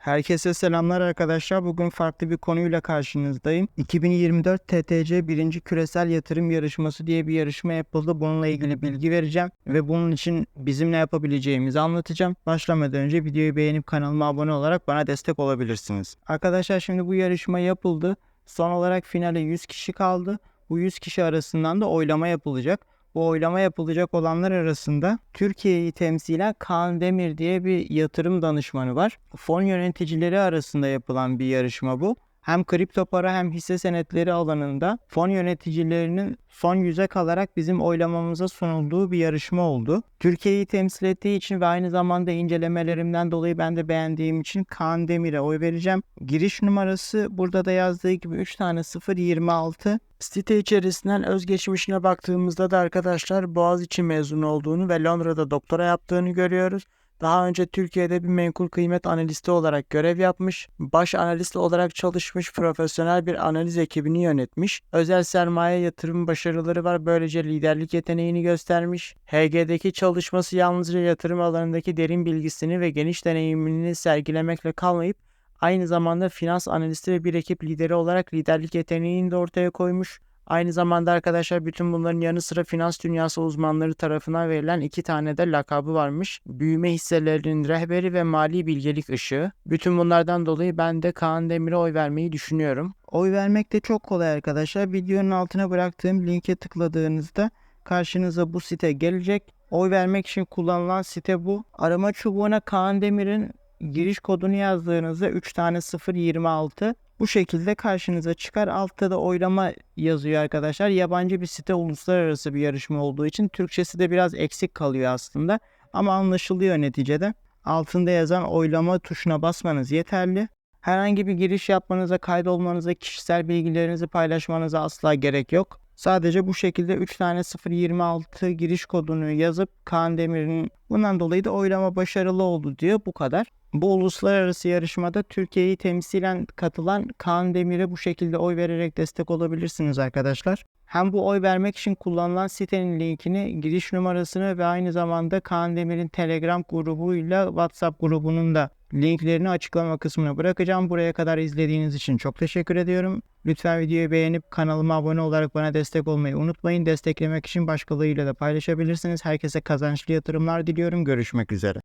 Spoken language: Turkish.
Herkese selamlar arkadaşlar. Bugün farklı bir konuyla karşınızdayım. 2024 TTC 1. Küresel Yatırım Yarışması diye bir yarışma yapıldı. Bununla ilgili bilgi vereceğim ve bunun için bizim ne yapabileceğimizi anlatacağım. Başlamadan önce videoyu beğenip kanalıma abone olarak bana destek olabilirsiniz. Arkadaşlar şimdi bu yarışma yapıldı. Son olarak finale 100 kişi kaldı. Bu 100 kişi arasından da oylama yapılacak. Bu oylama yapılacak olanlar arasında Türkiye'yi temsilen Kaan Demir diye bir yatırım danışmanı var. Fon yöneticileri arasında yapılan bir yarışma bu. Hem kripto para hem hisse senetleri alanında fon yöneticilerinin son yüze kalarak bizim oylamamıza sunulduğu bir yarışma oldu. Türkiye'yi temsil ettiği için ve aynı zamanda incelemelerimden dolayı ben de beğendiğim için Kaan Demir'e oy vereceğim. Giriş numarası burada da yazdığı gibi 3 tane 026. Site içerisinden özgeçmişine baktığımızda da arkadaşlar Boğaziçi mezunu olduğunu ve Londra'da doktora yaptığını görüyoruz. Daha önce Türkiye'de bir menkul kıymet analisti olarak görev yapmış, baş analist olarak çalışmış, profesyonel bir analiz ekibini yönetmiş, özel sermaye yatırım başarıları var, böylece liderlik yeteneğini göstermiş. HG'deki çalışması yalnızca yatırım alanındaki derin bilgisini ve geniş deneyimini sergilemekle kalmayıp aynı zamanda finans analisti ve bir ekip lideri olarak liderlik yeteneğini de ortaya koymuş. Aynı zamanda arkadaşlar bütün bunların yanı sıra finans dünyası uzmanları tarafından verilen iki tane de lakabı varmış. Büyüme hisselerinin rehberi ve mali bilgelik ışığı. Bütün bunlardan dolayı ben de Kaan Demir'e oy vermeyi düşünüyorum. Oy vermek de çok kolay arkadaşlar. Videonun altına bıraktığım linke tıkladığınızda karşınıza bu site gelecek. Oy vermek için kullanılan site bu. Arama çubuğuna Kaan Demir'in giriş kodunu yazdığınızda 3 tane 026 bu şekilde karşınıza çıkar. Altta da oylama yazıyor arkadaşlar. Yabancı bir site uluslararası bir yarışma olduğu için Türkçesi de biraz eksik kalıyor aslında. Ama anlaşılıyor neticede. Altında yazan oylama tuşuna basmanız yeterli. Herhangi bir giriş yapmanıza, kaydolmanıza, kişisel bilgilerinizi paylaşmanıza asla gerek yok. Sadece bu şekilde 3 tane 026 giriş kodunu yazıp Kaan Demir'in bundan dolayı da oylama başarılı oldu diyor. Bu kadar. Bu uluslararası yarışmada Türkiye'yi temsilen katılan Kaan Demir'e bu şekilde oy vererek destek olabilirsiniz arkadaşlar. Hem bu oy vermek için kullanılan sitenin linkini, giriş numarasını ve aynı zamanda Kaan Demir'in Telegram grubuyla WhatsApp grubunun da linklerini açıklama kısmına bırakacağım. Buraya kadar izlediğiniz için çok teşekkür ediyorum. Lütfen videoyu beğenip kanalıma abone olarak bana destek olmayı unutmayın. Desteklemek için başkalarıyla da paylaşabilirsiniz. Herkese kazançlı yatırımlar diliyorum. Görüşmek üzere.